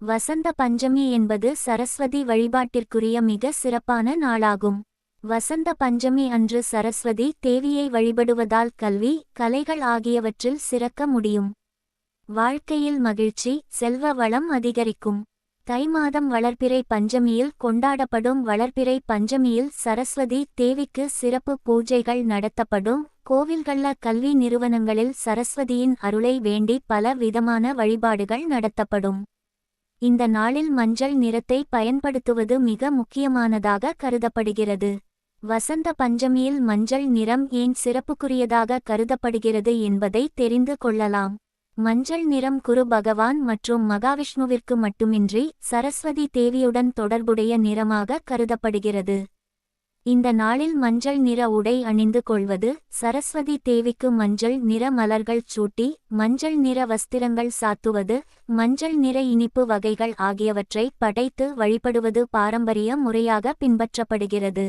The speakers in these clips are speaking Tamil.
வசந்த பஞ்சமி என்பது சரஸ்வதி வழிபாட்டிற்குரிய மிக சிறப்பான நாளாகும். வசந்த பஞ்சமி அன்று சரஸ்வதி தேவியை வழிபடுவதால் கல்வி கலைகள் ஆகியவற்றில் சிறக்க முடியும். வாழ்க்கையில் மகிழ்ச்சி செல்வ வளம் அதிகரிக்கும். தை மாதம் வளர்பிறை பஞ்சமியில் கொண்டாடப்படும் வளர்பிறை பஞ்சமியில் சரஸ்வதி தேவிக்கு சிறப்பு பூஜைகள் நடத்தப்படும். கோவில்கள கல்வி நிறுவனங்களில் சரஸ்வதியின் அருளை வேண்டி பல விதமான வழிபாடுகள் நடத்தப்படும். இந்த நாளில் மஞ்சள் நிறத்தை பயன்படுத்துவது மிக முக்கியமானதாக கருதப்படுகிறது. வசந்த பஞ்சமியில் மஞ்சள் நிறம் ஏன் சிறப்புக்குரியதாக கருதப்படுகிறது என்பதை தெரிந்து கொள்ளலாம். மஞ்சள் நிறம் குரு பகவான் மற்றும் மகாவிஷ்ணுவிற்கு மட்டுமின்றி சரஸ்வதி தேவியுடன் தொடர்புடைய நிறமாக கருதப்படுகிறது. இந்த நாளில் மஞ்சள் நிற உடை அணிந்து கொள்வது சரஸ்வதி தேவிக்கு மஞ்சள் நிற மலர்கள் சூட்டி மஞ்சள் நிற வஸ்திரங்கள் சாத்துவது மஞ்சள் நிற இனிப்பு வகைகள் ஆகியவற்றை படைத்து வழிபடுவது பாரம்பரிய முறையாக பின்பற்றப்படுகிறது.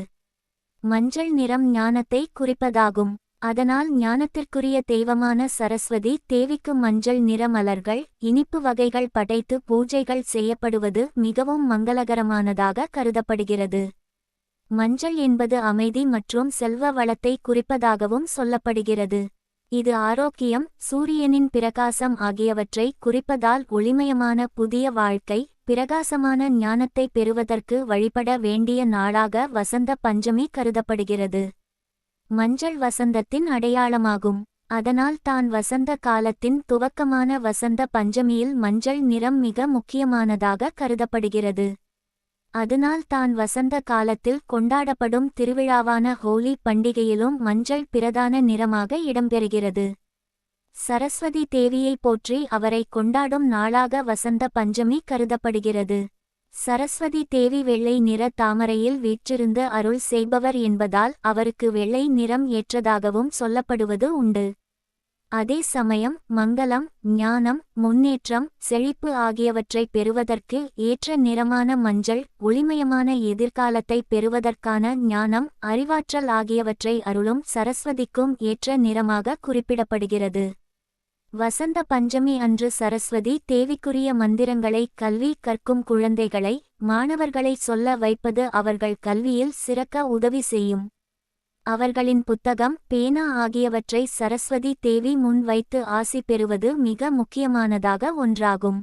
மஞ்சள் நிறம் ஞானத்தை குறிப்பதாகும். அதனால் ஞானத்திற்குரிய தெய்வமான சரஸ்வதி தேவிக்கு மஞ்சள் நிற மலர்கள் இனிப்பு வகைகள் படைத்து பூஜைகள் செய்யப்படுவது மிகவும் மங்களகரமானதாக கருதப்படுகிறது. மஞ்சள் என்பது அமைதி மற்றும் செல்வ வளத்தை குறிப்பதாகவும் சொல்லப்படுகிறது. இது ஆரோக்கியம் சூரியனின் பிரகாசம் ஆகியவற்றை குறிப்பதால் ஒளிமயமான புதிய வாழ்க்கை பிரகாசமான ஞானத்தை பெறுவதற்கு வழிபட வேண்டிய நாளாக வசந்த பஞ்சமி கருதப்படுகிறது. மஞ்சள் வசந்தத்தின் அடையாளமாகும். அதனால் தான் வசந்த காலத்தின் துவக்கமான வசந்த பஞ்சமியில் மஞ்சள் நிறம் மிக முக்கியமானதாக கருதப்படுகிறது. அதனால் தான் வசந்த காலத்தில் கொண்டாடப்படும் திருவிழாவான ஹோலி பண்டிகையிலும் மஞ்சள் பிரதான நிறமாக இடம்பெறுகிறது. சரஸ்வதி தேவியை போற்றி அவரை கொண்டாடும் நாளாக வசந்த பஞ்சமி கருதப்படுகிறது. சரஸ்வதி தேவி வெள்ளை நிற தாமரையில் வீற்றிருந்து அருள் செய்பவர் என்பதால் அவருக்கு வெள்ளை நிறம் ஏற்றதாகவும் சொல்லப்படுவது உண்டு. அதே சமயம் மங்களம் ஞானம் முன்னேற்றம் செழிப்பு ஆகியவற்றை பெறுவதற்கு ஏற்ற நிறமான மஞ்சள் ஒளிமயமான எதிர்காலத்தை பெறுவதற்கான ஞானம் அறிவாற்றல் ஆகியவற்றை அருளும் சரஸ்வதிக்கும் ஏற்ற நிறமாக குறிப்பிடப்படுகிறது. வசந்த பஞ்சமி அன்று சரஸ்வதி தேவிக்குரிய மந்திரங்களை கல்வி கற்கும் குழந்தைகளை மாணவர்களை சொல்ல வைப்பது அவர்கள் கல்வியில் சிறக்க உதவி செய்யும். அவர்களின் புத்தகம் பேனா ஆகியவற்றை சரஸ்வதி தேவி முன் வைத்து ஆசி பெறுவது மிக முக்கியமானதாக ஒன்றாகும்.